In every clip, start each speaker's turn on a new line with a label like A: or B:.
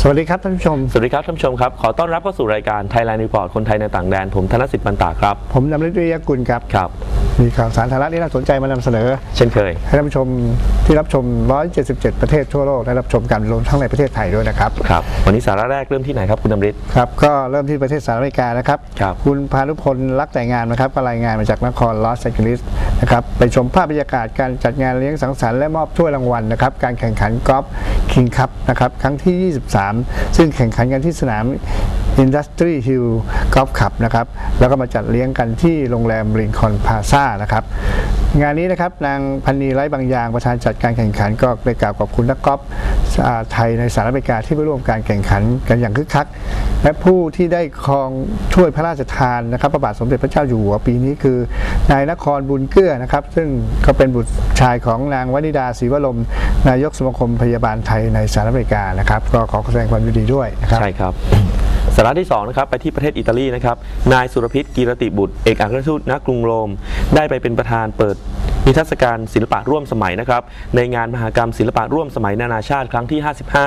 A: สวัสดีครับท่านผู้ชม
B: สวัสดีครับท่านผู้ชมครับ ขอต้อนรับเข้าสู่รายการ Thailand Report คนไทยในต่างแดน ผมธนสิทธิ์ปันตาครับ
A: ผมนำฤทธิ์วิริยกุลครับ
B: ครับ
A: มีข่าวสารสาระที่น่าสนใจมานำเสนอ
B: เช่นเคย
A: ให้ท่านผู้ชมที่รับชม 177 ประเทศทั่วโลกได้รับชมกันรวมทั้งในประเทศไทยด้วยนะครับ
B: ครับ วันนี้สาระแรกเริ่มที่ไหนครับคุณดำริศ
A: ครับ ก็เริ่มที่ประเทศสหรัฐอเมริกานะครับ
B: ครับ
A: ณพานุพลรักแต่งงานนะครับก็รายงานมาจากนครลอสแอนเจลิสนะครับไปชมภาพบรรยากาศการจัดงานเลี้ยงสังสรรค์และมอบถ้วยรางวัลนะครับการแข่งขันกอล์ฟคิงคัพนะครับครั้งที่ 23 ซึ่งแข่งขันกันที่สนาม Industry Hill Golf Club นะครับแล้วก็มาจัดเลี้ยงกันที่โรงแรมลิงคอนพาซานะครับงานนี้นะครับนางพันนีไร้บางยางประธานจัดการแข่งขันก็ได้กล่าวขอบคุณนักกอล์ฟไทยในสหรัฐอเมริกาที่ไปร่วมการแข่งขันกันอย่างคึกคัก และผู้ที่ได้ครองถ้วยพระราชทานนะครับพระบาทสมเด็จพระเจ้าอยู่หัวปีนี้คือนายนครบุญเกื้อนะครับ ซึ่งก็เป็นบุตรชายของนางวนิดาศรีวรมนายกสมาคมพยาบาลไทยในสหรัฐอเมริกานะครับ ก็ขอแสดงความยินดีด้วยนะครับ
B: ใช่ครับ สาระที่ 2 นะครับ ไปที่ประเทศอิตาลีนะครับ นายสุรพิษกีรติบุตร เอกอัครราชทูตณกรุงโรม ได้ไปเป็นประธานเปิดนิทรรศการศิลปะร่วมสมัยนะครับ ในงานมหกรรมศิลปะร่วมสมัยนานาชาติครั้งที่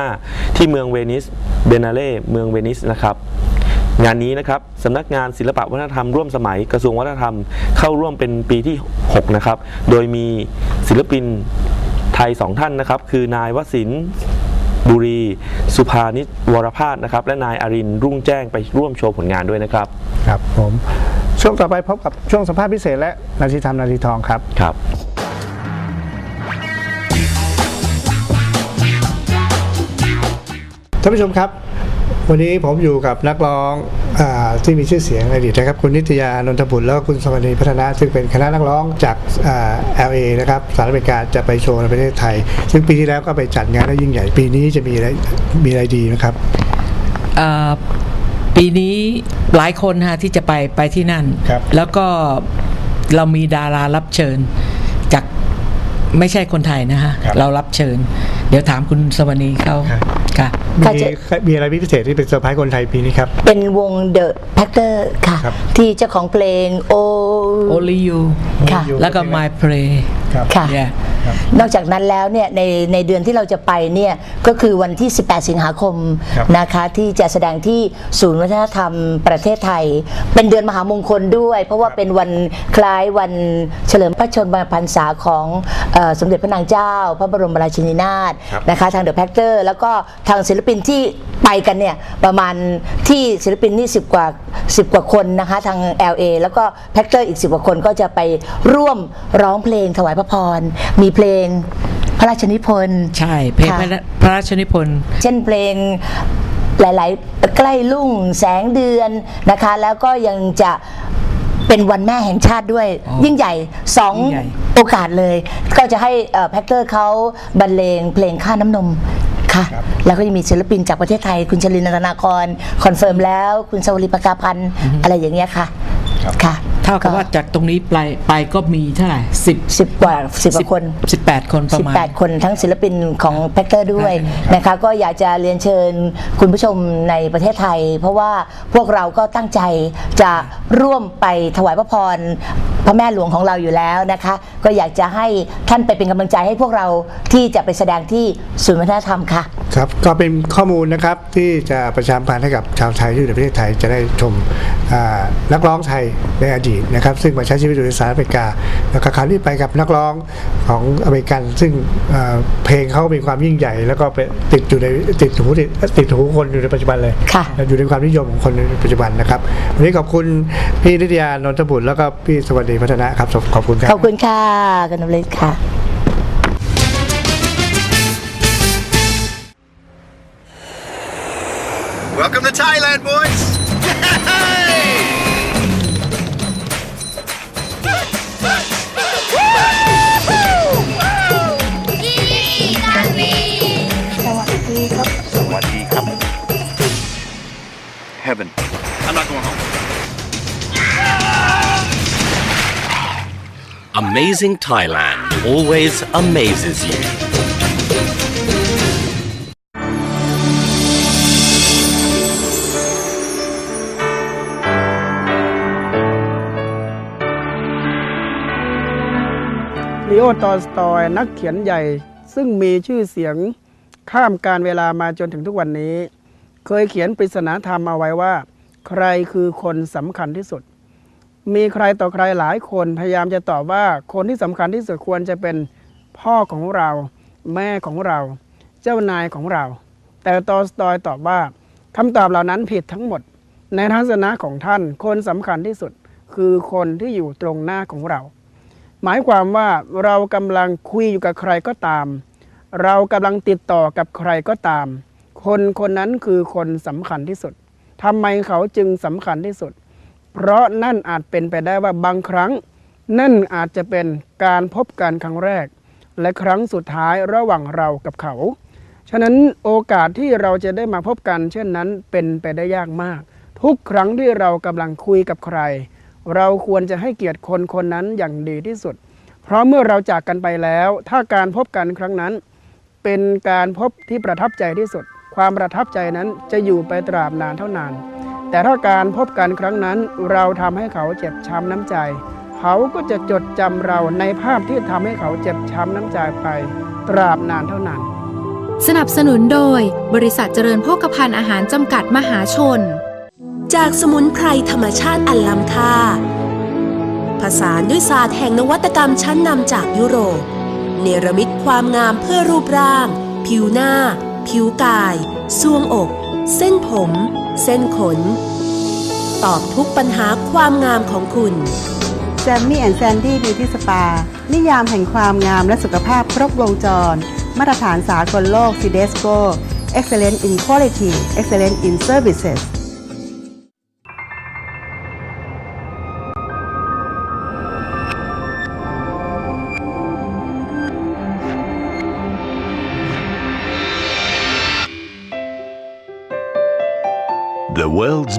B: 55 ที่เมืองเวนิส เบนาเล่ เมืองเวนิสนะครับงานนี้นะครับสำนักงานศิลปะวัฒนธรรมร่วมสมัยกระทรวงวัฒนธรรมเข้าร่วมเป็นปีที่ 6 นะครับ โดยมีศิลปินไทยสองท่านนะครับ คือนายวสิน บุรี สุภานิชวรพาสนะครับและนายอารินทร์รุ่งแจ้งไปร่วมโชว์ผลงานด้วยนะครับ
A: ครับผมช่วงต่อไปพบกับช่วงสัมภาษณ์พิเศษและนาทีทำนาทีทองครับ
B: ครับ
A: ท่านผู้ชมครับ วันนี้ผมอยู่กับนักร้องอาที่มีชื่อเสียงในอดีตนะครับ คุณนิตยานนทบุตรแล้วก็คุณสวัสดีพัฒนา ซึ่งเป็นคณะนักร้องจากอ่า LA นะครับสหรัฐอเมริกาจะไปโชว์ในประเทศไทย ซึ่งปีที่แล้วก็ไปจัดงานได้ยิ่งใหญ่ปีนี้จะมีอะไรมีอะไรดีนะครับ
C: เอ่อปีนี้หลายคนฮะที่จะไปไปที่นั่น
A: ครับ
C: แล้วก็เรามีดารารับเชิญจากไม่ใช่คนไทยนะฮะ
A: ครับ
C: เรารับเชิญ เดี๋ยวถามคุณสวนีเขา
A: ครับ
C: ค่ะ
A: มี
D: ค่ะจะ
A: มีอะไรพิเศษที่เป็นเซอร์ไพรส์คนไทยปีนี้ครับ
D: เป็นวง The Packer ค่ะ
A: ครับ
D: ที่เจ้าของเพลงโอ
C: Only You
D: ค่ะ
A: Only You
C: แล้วก็ My Play
A: ครับ
D: ค่ะ
C: Yeah
D: นอกจากนั้นแล้วเนี่ยในในเดือนที่เราจะไปเนี่ยก็คือวันที่ 18 สิงหาคม
A: ครับ
D: นะคะที่จะแสดงที่ศูนย์วัฒนธรรมประเทศไทย เป็นเดือนมหามงคลด้วย เพราะว่าเป็นวันคล้ายวันเฉลิมพระชนมพรรษาของเอ่อสมเด็จพระนางเจ้า พระบรมราชินีนาถนะคะทางเดอะแพคเตอร์แล้วก็ทางศิลปินที่ไปกันเนี่ยประมาณที่ศิลปินนี่สิบกว่า สิบกว่าคนนะคะทาง LA แล้วก็แพคเตอร์อีกสิบกว่าคนก็จะไปร่วมร้องเพลงถวายพระพร มีเพลงพระราชนิพนธ์
C: ใช่เพลง
D: ค่ะ
C: พระราพระราชนิพนธ์
D: เช่นเพลงหลาย ๆ ใกล้ลุ่งแสงเดือนนะคะ แล้วก็ยังจะเป็นวันแม่แห่งชาติด้วย
C: อ๋อ
D: ยิ่งใหญ่สอง
C: ยิ่งใหญ่
D: โอกาสเลย ก็จะให้แพ็คเกอร์เขาบรรเลงเพลงค่าน้ำนม ค่ะ แล้วก็ยังมีศิลปินจากประเทศไทย คุณชลินนันทนากรคอนเฟิร์มแล้ว คุณสวรีปากาพันธ์อะไรอย่างเงี้ยค่ะ ค่ะ
C: เท่ากับว่าจากตรงนี้ไปไปก็มีเท่าไหร่สิบ
D: สิบกว่าสิบกว่าคน
C: สิบแปดคนประมาณ
D: 18คนทั้งศิลปินของแพคเตอร์ด้วยนะคะก็อยากจะเรียนเชิญคุณผู้ชมในประเทศไทย เพราะว่าพวกเราก็ตั้งใจจะร่วมไปถวายพระพรพระแม่หลวงของเราอยู่แล้วนะคะ ก็อยากจะให้ท่านไปเป็นกำลังใจให้พวกเราที่จะไปแสดงที่ศูนย์วัฒนธรรมค่ะ
A: ครับก็เป็นข้อมูลนะครับที่จะประชาสัมพันธ์ให้กับชาวไทยที่อยู่ในประเทศไทยจะได้ชมอ่านักร้องไทยในอดีตนะครับซึ่งมาใช้ชีวิตอยู่ในสหรัฐอเมริกา แล้วก็คราวนี้ไปกับนักร้องของอเมริกัน ซึ่งอ่าเพลงเขามีความยิ่งใหญ่ แล้วก็เป็นติดอยู่ในติดหูติดติดหูคนอยู่ในปัจจุบันเลย
D: ค่ะ
A: อยู่ในความนิยมของคนในปัจจุบันนะครับวันนี้ขอบคุณพี่นิตยานนทบุตรแล้วก็พี่สวัสดีพัฒนะครับขอบคุณครั
D: ขอบบคุณค่ะกันนเลยค่ะ
E: Welcome to Thailand, boys! Heaven. I'm not going home.
F: Amazing Thailand always amazes you.
G: ลีโอตอลสตอยนักเขียนใหญ่ ซึ่งมีชื่อเสียง ข้ามการเวลามาจนถึงทุกวันนี้ เคยเขียนปริศนาธรรมเอาไว้ว่า ใครคือคนสำคัญที่สุด มีใครต่อใครหลายคนพยายามจะตอบว่าคนที่สำคัญที่สุดควรจะเป็นพ่อของเรา แม่ของเรา เจ้านายของเรา แต่ตอสตอยตอบว่าคำตอบเหล่านั้นผิดทั้งหมด ในทัศนะของท่านคนสำคัญที่สุดคือคนที่อยู่ตรงหน้าของเรา หมายความว่าเรากำลังคุยอยู่กับใครก็ตาม เรากำลังติดต่อกับใครก็ตาม คนคนนั้นคือคนสำคัญที่สุดทำไมเขาจึงสำคัญที่สุด เพราะนั่นอาจเป็นไปได้ว่าบางครั้ง นั่นอาจจะเป็นการพบกันครั้งแรก และครั้งสุดท้ายระหว่างเรากับเขา ฉะนั้นโอกาสที่เราจะได้มาพบกัน เช่นนั้นเป็นไปได้ยากมาก ทุกครั้งที่เรากำลังคุยกับใคร เราควรจะให้เกียรติคนคนนั้นอย่างดีที่สุด เพราะเมื่อเราจากกันไปแล้ว ถ้าการพบกันครั้งนั้น เป็นการพบที่ประทับใจที่สุด ความประทับใจนั้นจะอยู่ไปตราบนานเท่านาน แต่ถ้าการพบกันครั้งนั้นเราทำให้เขาเจ็บช้ำน้ำใจ เขาก็จะจดจำเราในภาพที่ทำให้เขาเจ็บช้ำน้ำใจไป ตราบนานเท่านาน
H: สนับสนุนโดย บริษัทเจริญโภคภัณฑ์อาหารจำกัดมหาชน
I: จากสมุนไพรธรรมชาติอันล้ำค่าผสานด้วยศาสตร์แห่งนวัตกรรมชั้นนำจากยุโรป เนรมิตความงามเพื่อรูปร่าง ผิวหน้า ผิวกายซวงอก เส้นผม เส้นขน ตอบทุกปัญหาความงามของคุณ
J: แซมมี่แอนด์แซนดี้บิวตี้สปา นิยามแห่งความงามและสุขภาพครบวงจร มาตรฐานสากลโลก CDSCO Excellent in Quality Excellent in Services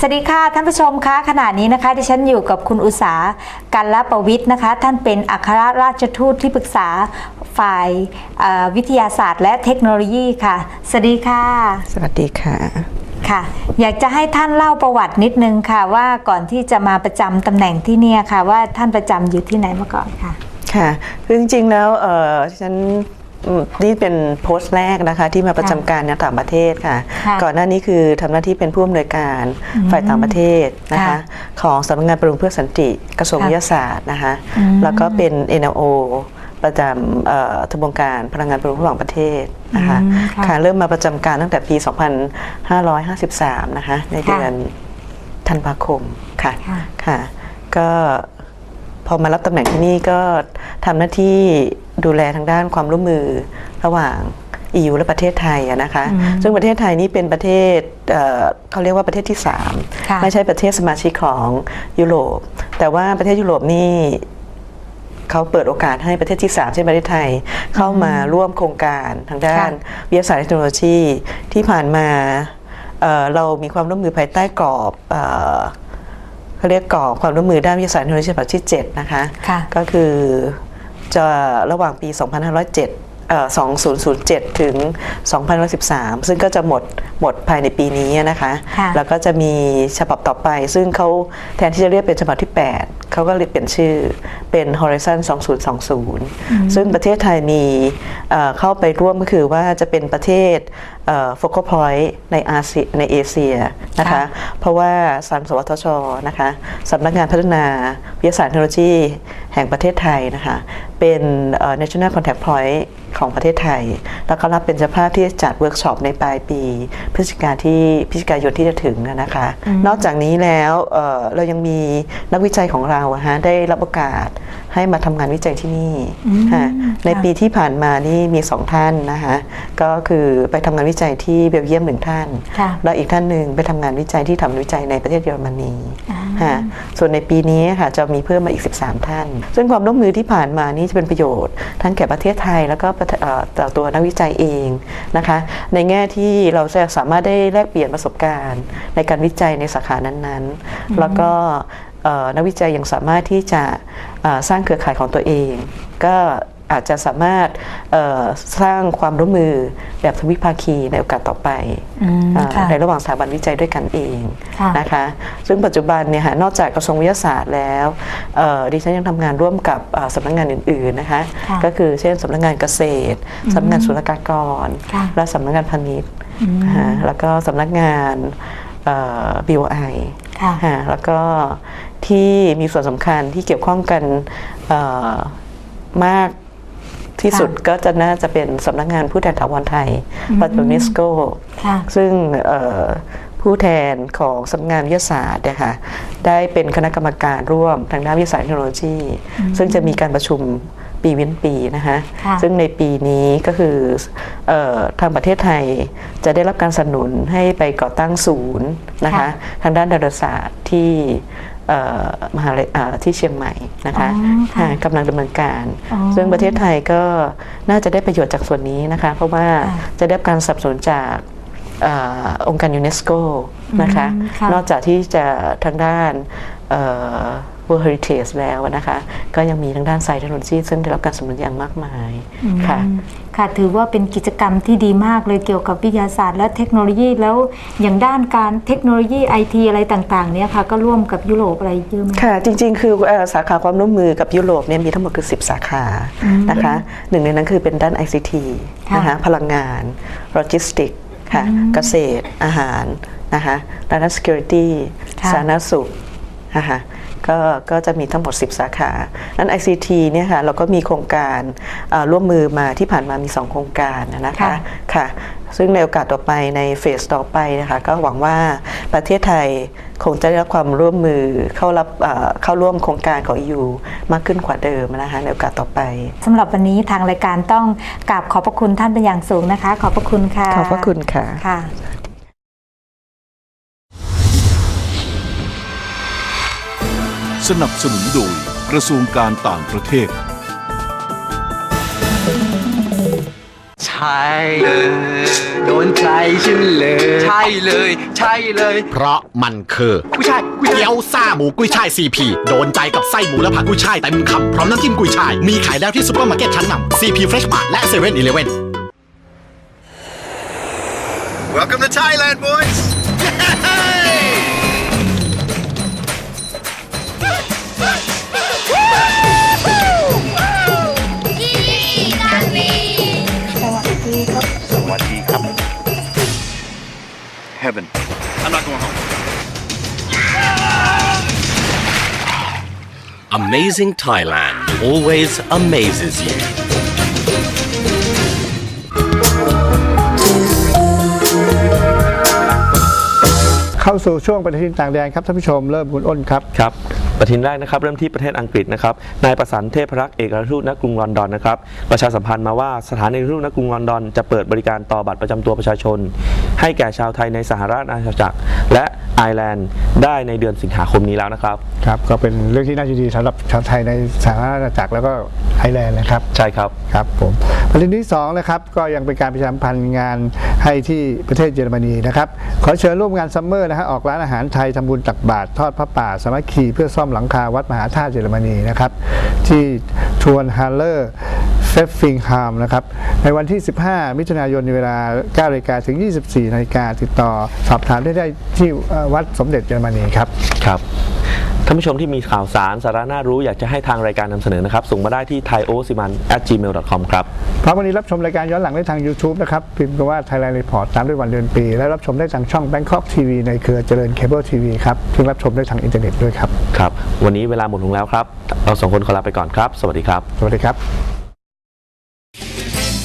K: สวัสดีค่ะท่านผู้ชมคะขณะนี้นะคะดิฉันอยู่กับคุณอุษากันละประวิทย์นะคะ ท่านเป็นอัครราชทูตที่ปรึกษาฝ่ายเอ่อวิทยาศาสตร์ และเทคโนโลยีค่ะ สวัสดีค่ะ
J: สวัสดีค่ะ
K: ค่ะ อยากจะให้ท่านเล่าประวัตินิดนึงค่ะ ว่าก่อนที่จะมาประจำตำแหน่งที่เนี่ยค่ะ ว่าท่านประจำอยู่ที่ไหนมาก่อนค่ะ
J: ค่ะคือจริงๆแล้วเออฉัน อืมนี่เป็นโพสต์แรกนะคะ ที่มาประจำการในต่างประเทศค่ะ
K: ค่ะ
J: ก่อนหน้านี้คือทำหน้าที่เป็นผู้อำนวยการ
K: อืม
J: ฝ่ายต่างประเทศนะคะ
K: ค่ะ
J: ของสำนักงานปรุงเพื่อสันติกระทรวง
K: ค่ะ
J: วิทยาศาสตร์นะคะ
K: อืม
J: แล้วก็เป็น NLO ประจำเอ่อทบวงการพลังงานปรุงระหว่างประเทศนะคะ
K: อืมค่ะ
J: ค่ะเริ่มมาประจำการตั้งแต่ปี 2553 นะคะ ในเดือนธันวาคมค่ะ
K: ค่ะ
J: ค่ะก็พอมารับตำแหน่งที่นี่ก็ทำหน้าที่ ดูแลทางด้านความร่วมมือระหว่าง EU และประเทศไทยอะนะคะ
K: อืม
J: ซึ่งประเทศไทยนี่เป็นประเทศเอ่อเขาเรียกว่าประเทศที่
K: ค่ะ
J: 3ไม่ใช่ประเทศสมาชิกของยุโรป แต่ว่าประเทศยุโรปนี่เขาเปิดโอกาสให้ประเทศที่ 3 เช่นประเทศไทย เข้ามาร่วมโครงการทางด้าน
K: ค่ะ
J: วิทยาศาสตร์และเทคโนโลยี ที่ผ่านมาเอ่อเรามีความร่วมมือภายใต้กรอบเอ่อเขาเรียกกรอบความร่วมมือด้านวิทยาศาสตร์และเทคโนโลยีฉบับที่ 7 นะคะ
K: ค่ะ
J: ก็คือ จะระหว่างปี 2507เอ่อ2007 ถึง 2013 ซึ่งก็จะหมดหมดภายในปีนี้นะคะ
K: ค่ะ
J: แล้วก็จะมีฉบับต่อไป ซึ่งเขาแทนที่จะเรียกเป็นฉบับที่ 8 เขาก็เรียกเปลี่ยนชื่อเป็น Horizon 2020 ซึ่งประเทศไทยมีเอ่อเข้าไปร่วมก็คือว่าจะเป็นประเทศโฟกัสพอยต์ในอาเซียในเอเชียนะคะ
K: ค่ะ
J: เพราะว่าสันสวทชนะคะสำนักงานพัฒนาวิทยาศาสตร์เทคโนโลยีแห่งประเทศไทยนะคะ เป็นเอ่อ national contact point ของประเทศไทย แล้วก็รับเป็นเจ้าภาพที่จะจัดเวิร์กช็อปในปลายปี พฤศจิกาที่พฤศจิกายนที่จะถึงนะคะ นอกจากนี้แล้วเอ่อเรายังมีนักวิจัยของเราอะฮะได้รับโอกาส ให้มาทำงานวิจัยที่นี่ค่ะในปีที่ผ่านมานี่มีสองท่านนะคะก็คือไปทำงานวิจัยที่เบลเยียมหนึ่งท่าน
K: ค่ะ
J: แล้วอีกท่านหนึ่งไปทำงานวิจัยที่ทำวิจัยในประเทศเยอรมนีค่ะส่วนในปีนี้ค่ะจะมีเพิ่มมาอีก 13 ท่าน ซึ่งความร่วมมือที่ผ่านมานี้จะเป็นประโยชน์ ทั้งแก่ประเทศไทยแล้วก็ประเทศเอ่อจากตัวนักวิจัยเองนะคะ ในแง่ที่เราจะสามารถได้แลกเปลี่ยนประสบการณ์ ในการวิจัยในสาขานั้นๆ แล้วก็เอ่อ นักวิจัยยังสามารถที่จะเอ่อสร้างเครือข่ายของตัวเอง ก็อาจจะสามารถเอ่อสร้างความร่วมมือแบบทวิภาคีในโอกาสต่อไป
K: อืม
J: อ่า
K: ค่ะ
J: ในระหว่างสถาบันวิจัยด้วยกันเอง
K: ค่ะ
J: นะคะ ซึ่งปัจจุบันเนี่ยค่ะนอกจากกระทรวงวิทยาศาสตร์แล้วเอ่อดิฉันยังทำงานร่วมกับเอ่อสำนักงานอื่นๆนะคะ
K: ค่ะ
J: ก็คือเช่นสำนักงานเกษตรสำนักงานศุลกากร
K: ค่ะ
J: และสำนักงานพาณิชย์
K: อืม
J: นะคะแล้วก็สำนักงานเอ่อ BOI
K: ค่ะ
J: ค่ะแล้วก็ที่มีส่วนสำคัญที่เกี่ยวข้องกันเอ่อมากที่สุดก็จะน่าจะเป็นสำนักงานผู้แทนถาวรไทยปัจจุบันยูเนสโก
K: ค่ะ
J: ซึ่งเอ่อผู้แทนของสำนักงานวิทยาศาสตร์เนี่ยค่ะได้เป็นคณะกรรมการร่วมทางด้านวิทยาศาสตร์เทคโนโลยี ซึ่งจะมีการประชุม ปีเว้นปีนะคะ
K: ค่ะ
J: ซึ่งในปีนี้ก็คือเออทางประเทศไทยจะได้รับการสนับสนุนให้ไปก่อตั้งศูนย์นะคะ
K: ค่ะ
J: ทางด้านดาราศาสตร์ที่เอ่อมหาลัยอ่าที่เชียงใหม่นะคะ
K: อ๋อค่ะ
J: อ่ากำลังดำเนินการ
K: อ๋อ
J: ซึ่งประเทศไทยก็น่าจะได้ประโยชน์จากส่วนนี้นะคะ เพราะว่า
K: ค่ะ
J: จะได้รับการสนับสนุนจากเออองค์การยูเนสโกนะคะ
K: อืมค่ะ
J: นอกจากที่จะทางด้านเอ่อ World Heritage แล้วนะคะ ก็ยังมีทางด้านไซเทคโนโลยีซึ่งได้รับการสนับสนุนอย่างมากมายค่ะ
K: อืมค่ะถือว่าเป็นกิจกรรมที่ดีมากเลยเกี่ยวกับวิทยาศาสตร์และเทคโนโลยีแล้วอย่างด้านการเทคโนโลยีไอทีอะไรต่างๆเนี่ยค่ะก็ร่วมกับยุโรปอะไรเยอะไหม
J: ค่ะ จริง ๆ คือเอ่อสาขาความร่วมมือกับยุโรปเนี่ยมีทั้งหมดคือ 10 สาขานะคะหนึ่งในนั้นคือเป็นด้าน ICT
K: ค่ะ
J: นะคะพลังงานโลจิสติกค่ะเกษตรอาหารนะคะด้าน security
K: ค่ะ
J: สาธารณสุขนะคะ ก็ก็จะมีทั้งหมด 10 สาขานั้น ICT เนี่ยค่ะเราก็มีโครงการเอ่อร่วมมือมาที่ผ่านมามี 2 โครงการนะคะ
K: ค่ะ
J: ค่ะซึ่งในโอกาสต่อไปในเฟสต่อไปนะคะก็หวังว่าประเทศไทยคงจะได้รับความร่วมมือเข้ารับเอ่อเข้าร่วมโครงการของ EU มากขึ้นกว่าเดิมนะคะในโอกาสต่อไป
K: สำหรับวันนี้ทางรายการต้องกราบขอบพระคุณท่านเป็นอย่างสูงนะคะ ขอบพระคุณค่ะ
J: ขอบพระคุณค่ะ
K: ค่ะ
L: สนับสนุนโดยกระทรวงการต่างประเทศ
M: ใช่เลยโดนใจฉันเลย ใช่เลย ใช่เลย
N: เพราะมันคือ
M: ผู้ชายผู้ชาย
N: เกี๊ยวซ่าหมูกุ้ยช่ายซีพีโดนใจกับไส้หมูและผักกุ้ยช่ายเต็มคำพร้อมน้ำจิ้มกุ้ยช่าย มีขายแล้วที่ซุปเปอร์มาร์เก็ตชั้นนำซีพีเฟรชมาและเซเว่นอีเลเว่น
E: Welcome to Thailand, boys! Heaven. I'm not going home.
O: Amazing Thailand always amazes you.
A: เข้าสู่ช่วงปฏิทินต่างแดนครับท่านผู้ชมเริ่มคุณอ้นครับ
B: ครับปฏิทินแรกนะครับเริ่มที่ประเทศอังกฤษนะครับนายประสันเทพรักษ์เอกอัครราชทูตณกรุงลอนดอนนะครับประชาสัมพันธ์มาว่าสถานเอกอัครราชทูตณกรุงลอนดอนจะเปิดบริการต่อบัตรประจำตัวประชาชน ให้แก่ชาวไทยในสหราชอาณาจักร และไอร์แลนด์ได้ในเดือนสิงหาคมนี้แล้วนะครับ
A: ครับก็เป็นเรื่องที่น่ายินดีสำหรับชาวไทยในสหราชอาณาจักรแล้วก็ไอร์แลนด์นะครับ
B: ใช่ครับ
A: ครับผมประเด็นที่2นะครับก็ยังเป็นการประชาสัมพันธ์งานให้ที่ประเทศเยอรมนีนะครับขอเชิญร่วมงานซัมเมอร์นะฮะออกร้านอาหารไทยทำบุญตักบาตรทอดพระป่าสามัคคีเพื่อซ่อมหลังคาวัดมหาธาตุเยอรมนีนะครับที่ทวนฮาร์เลอร์เฟฟฟิงฮามนะครับ ในวันที่ 15 มิถุนายนในเวลา9นาฬิกาถึง 24นาฬิกาติดต่อ สอบถามได้ได้ที่เอ่อวัดสมเด็จเยอรมนีครับ
B: ครับท่านผู้ชมที่มีข่าวสารสาระน่ารู้อยากจะให้ทางรายการนำเสนอนะครับ ส่งมาได้ที่ thaiosiman gmail com ครับ
A: พร้อมวันนี้รับชมรายการย้อนหลังได้ทาง YouTube นะครับ พิมพ์คำว่า Thailand Report ตามด้วยวันเดือนปี และรับชมได้ทางช่อง Bangkok TV ในเครือเจริญเคเบิลทีวีครับซึ่งรับชมได้ทางอินเทอร์เน็ตด้วยครับ
B: ครับ วันนี้เวลาหมดลงแล้วครับ เราสองคนขอลาไปก่อนครับ สวัสดีครับ
A: สวัสดีครับ